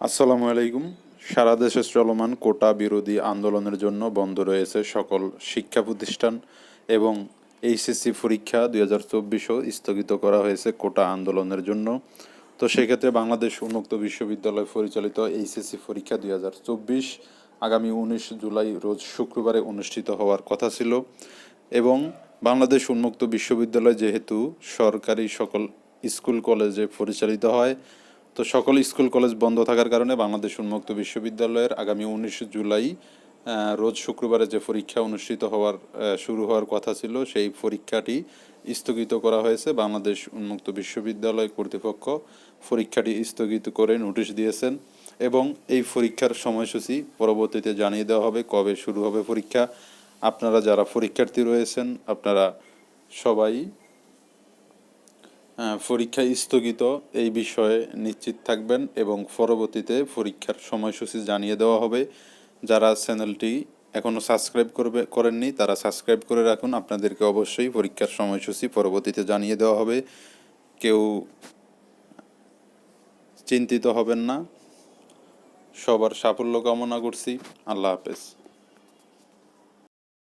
আসসালামু আলাইকুম। সারা দেশে চলমান কোটা বিরোধী আন্দোলনের জন্য বন্ধ রয়েছে সকল শিক্ষা প্রতিষ্ঠান এবং এইচএসসি পরীক্ষা দুই হাজার চব্বিশও স্থগিত করা হয়েছে কোটা আন্দোলনের জন্য। তো সেক্ষেত্রে বাংলাদেশ উন্মুক্ত বিশ্ববিদ্যালয় পরিচালিত এইচএসসি পরীক্ষা দুই হাজার চব্বিশ আগামী উনিশ জুলাই রোজ শুক্রবারে অনুষ্ঠিত হওয়ার কথা ছিল এবং বাংলাদেশ উন্মুক্ত বিশ্ববিদ্যালয় যেহেতু সরকারি সকল স্কুল কলেজে পরিচালিত হয় তো সকল স্কুল, কলেজ বন্ধ থাকার কারণে বাংলাদেশ উন্মুক্ত বিশ্ববিদ্যালয়ের আগামী উনিশে জুলাই রোজ শুক্রবারে যে পরীক্ষা অনুষ্ঠিত হওয়ার শুরু হওয়ার কথা ছিল, সেই পরীক্ষাটি স্থগিত করা হয়েছে। বাংলাদেশ উন্মুক্ত বিশ্ববিদ্যালয় কর্তৃপক্ষ পরীক্ষাটি স্থগিত করে নোটিশ দিয়েছেন এবং এই পরীক্ষার সময়সূচি পরবর্তীতে জানিয়ে দেওয়া হবে কবে শুরু হবে পরীক্ষা। আপনারা যারা পরীক্ষার্থী রয়েছেন, আপনারা সবাই পরীক্ষা স্থগিত এই বিষয়ে নিশ্চিত থাকবেন এবং পরবর্তীতে পরীক্ষার সময়সূচি জানিয়ে দেওয়া হবে। যারা চ্যানেলটি এখনও সাবস্ক্রাইব করবে, করেননি, তারা সাবস্ক্রাইব করে রাখুন। আপনাদেরকে অবশ্যই পরীক্ষার সময়সূচি পরবর্তীতে জানিয়ে দেওয়া হবে। কেউ চিন্তিত হবেন না। সবার সাফল্য কামনা করছি। আল্লাহ হাফেজ।